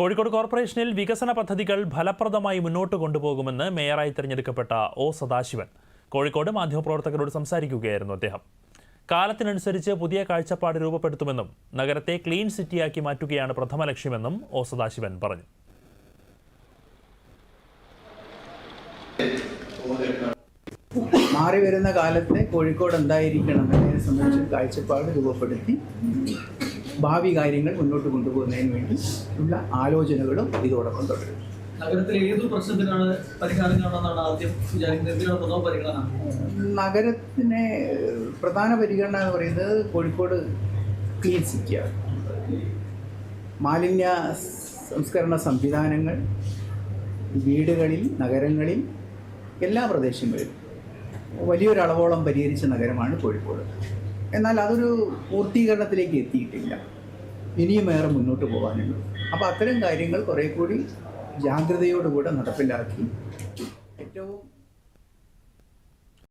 കോഴിക്കോട് കോർപ്പറേഷനിൽ വികസന പദ്ധതികൾ ഫലപ്രദമായി മുന്നോട്ട് കൊണ്ടുപോകുമെന്ന് മേയറായി തിരഞ്ഞെടുക്കപ്പെട്ട ഒ സദാശിവൻ. കോഴിക്കോട് മാധ്യമപ്രവർത്തകരോട് സംസാരിക്കുകയായിരുന്നു അദ്ദേഹം. കാലത്തിനനുസരിച്ച് പുതിയ കാഴ്ചപ്പാട് രൂപപ്പെടുത്തുമെന്നും നഗരത്തെ ക്ലീൻ സിറ്റിയാക്കി മാറ്റുകയാണ് പ്രഥമ ലക്ഷ്യമെന്നും ഒ സദാശിവൻ പറഞ്ഞു. മാറി വരുന്ന കാലത്തെ കോഴിക്കോട് എന്തായിരിക്കണം എന്നതിനെ സംബന്ധിച്ച് കാഴ്ചപ്പാട് രൂപപ്പെടുത്തി ഭാവി കാര്യങ്ങൾ മുന്നോട്ട് കൊണ്ടുപോകുന്നതിന് വേണ്ടി ഉള്ള ആലോചനകളും ഇതോടൊപ്പം തുടരും. നഗരത്തിലെ ഏതൊരു പ്രശ്നത്തിനാണ് പരിഹാരം കാണണമെന്നാണ് ആദ്യം വിചാരിക്കുന്നത്? എന്തിനാണ് പ്രഥമ പരിഗണന? നഗരത്തിനെ പ്രധാന പരിഗണന എന്ന് പറയുന്നത് കോഴിക്കോട് ക്ലീൻ സിറ്റിയാണ് മാലിന്യ സംസ്കരണ സംവിധാനങ്ങൾ വീടുകളിൽ നഗരങ്ങളിൽ എല്ലാ പ്രദേശങ്ങളിലും വലിയൊരളവോളം പരിഹരിച്ച നഗരമാണ് കോഴിക്കോട്. എന്നാൽ അതൊരു പൂർത്തീകരണത്തിലേക്ക് എത്തിയിട്ടില്ല. ഇനിയും ഏറെ മുന്നോട്ട് പോകാനുണ്ട്. അപ്പോൾ അത്തരം കാര്യങ്ങൾ കുറേ കൂടി ജാഗ്രതയോടുകൂടെ നടപ്പിലാക്കി ഏറ്റവും